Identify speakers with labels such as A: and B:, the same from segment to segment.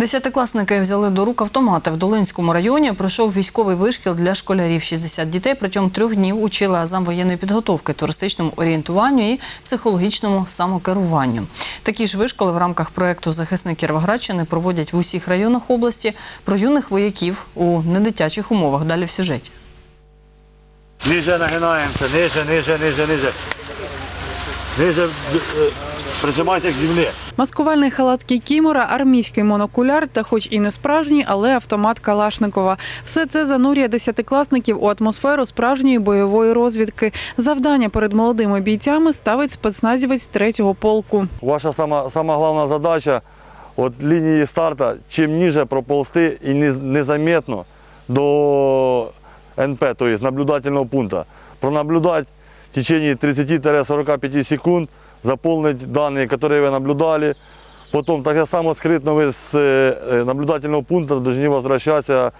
A: Десятикласники взяли до рук автомати в Долинському районі. Пройшов військовий вишкіл для школярів 60 дітей. Протягом трьох днів учили азам воєнної підготовки, туристичному орієнтуванню і психологічному самокеруванню. Такі ж вишколи в рамках проекту Захисник Кіровоградщини проводять в усіх районах області про юних вояків у недитячих умовах. Далі в сюжеті.
B: Ниже нагинаємося, ниже, ниже, ниже, ниже. Ниже е, прижимайся к землі.
C: Маскувальний халат Кікімора, армійський монокуляр та, хоч і не справжній, але автомат Калашникова. Все це занурює десятикласників у атмосферу справжньої бойової розвідки. Завдання перед молодими бійцями ставить спецназівець третього полку.
B: Ваша сама, сама головна задача от лінії старту чим ніже проползти і не- незаметно до НП, тобто наблюдательного пункту. Пронаблюдати в течение 30-45 секунд, заполнить дані, які ви наблюдали. Потім так само скритно ви з е, е, наблюдательного пункту повинні возвращатися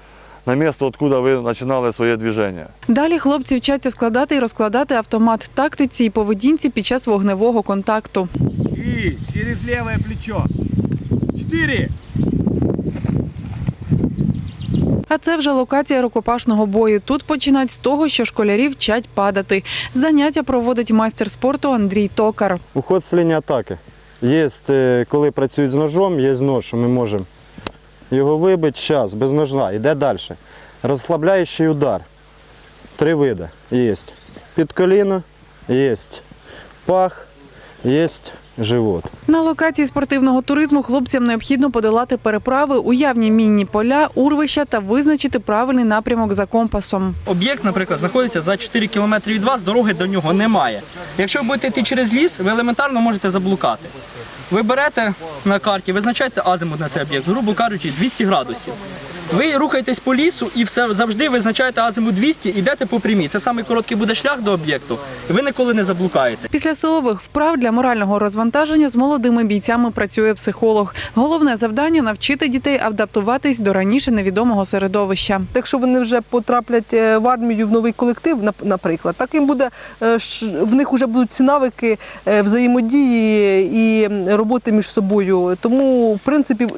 B: на місце, откуда ви починали своє движення.
C: Далі хлопці вчаться складати і розкладати автомат тактиці і поведінці під час вогневого контакту.
D: И через левое плечо. Четыре.
C: А це вже локація рукопашного бою. Тут починають з того, що школярі вчать падати. Заняття проводить майстер спорту Андрій Токар.
E: Уход з лінії атаки. Є, е, коли працюють з ножом, є нож, ми можемо його вибити. Зараз, без ножа, йде далі. Розслабляючий удар. Три види. Є. Під коліно, є пах, є живот.
C: На локації спортивного туризму хлопцям необхідно подолати переправи, уявні мінні поля, урвища та визначити правильний напрямок за компасом.
F: Об'єкт, наприклад, знаходиться за 4 кілометри від вас, дороги до нього немає. Якщо ви будете йти через ліс, ви елементарно можете заблукати. Ви берете на карті, визначаєте азимут на цей об'єкт, грубо кажучи, 200 градусів. Ви рухаєтесь по лісу і все завжди визначаєте азимут 200, йдете по прямій. Це самий короткий буде шлях до об'єкту, і ви ніколи не заблукаєте.
C: Після силових вправ для морального розвантаження з молодими бійцями працює психолог. Головне завдання навчити дітей адаптуватись до раніше невідомого середовища.
G: Якщо вони вже потраплять е, в армію в новий колектив, нап- наприклад, так їм буде е, ш- в них вже будуть ці навики е, взаємодії і роботи між собою. Тому, в принципі,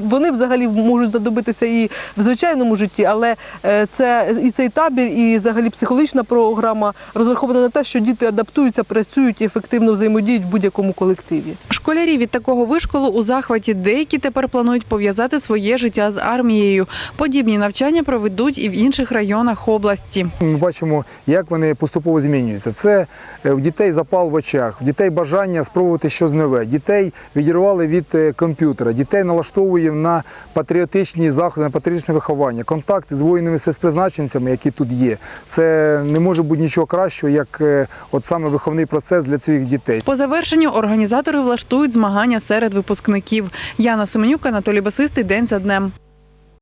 G: вони взагалі можуть задобитися і в звичайному житті, але е, це і цей табір, і взагалі психологічна програма розрахована на те, що діти адаптуються, працюють і ефективно взаємодіють в будь-якому колективі.
C: Школярі від такого вишколу у захваті деякі тепер планують пов'язати своє життя з армією. Подібні навчання проведуть і в інших районах області.
D: Ми бачимо, як вони поступово змінюються. Це е, в дітей запал в очах, в дітей бажання спробувати щось нове. Дітей відірвали від е, комп'ютера, дітей налаштовує на патріотичні заходи, на патріотичне виховання. Контакти з воїнами спецпризначенцями, які тут є. Це не може бути нічого кращого, як е, от саме виховний процес для цих дітей.
C: По завершенню організатори влаштують змагання серед випускників. Яна Семенюк, Анатолій Басистий. День за днем.